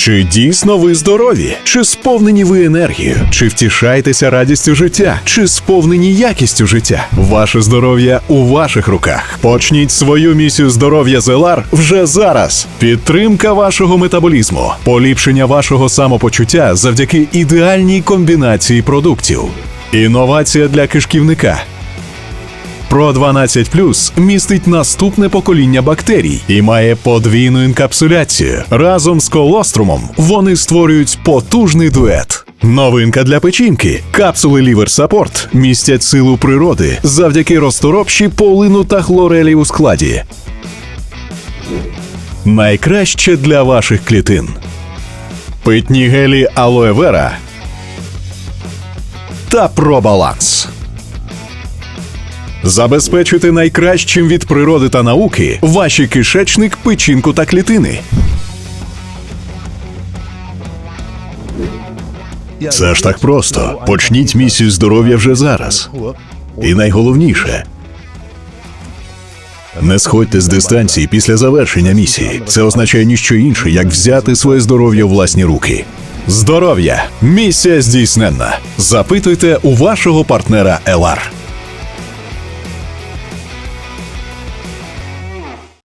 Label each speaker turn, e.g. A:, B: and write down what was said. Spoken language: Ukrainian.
A: Чи дійсно ви здорові? Чи сповнені ви енергією? Чи втішаєтеся радістю життя? Чи сповнені якістю життя? Ваше здоров'я у ваших руках. Почніть свою місію здоров'я Зелар вже зараз. Підтримка вашого метаболізму, поліпшення вашого самопочуття завдяки ідеальній комбінації продуктів. Інновація для кишківника. Про 12 містить наступне покоління бактерій і має подвійну інкапсуляцію. Разом з колострумом вони створюють потужний дует. Новинка для печінки. Капсули Liver Support містять силу природи завдяки розторопші полину та хлорелі у складі. Найкраще для ваших клітин. Питні гелі Vera та Пробаланс. Забезпечити найкращим від природи та науки ваші кишечник, печінку та клітини. Це ж так просто. Почніть місію здоров'я вже зараз. І найголовніше. Не сходьте з дистанції після завершення місії. Це означає ніщо інше, як взяти своє здоров'я у власні руки. Здоров'я. Місія здійсненна. Запитуйте у вашого партнера Елар.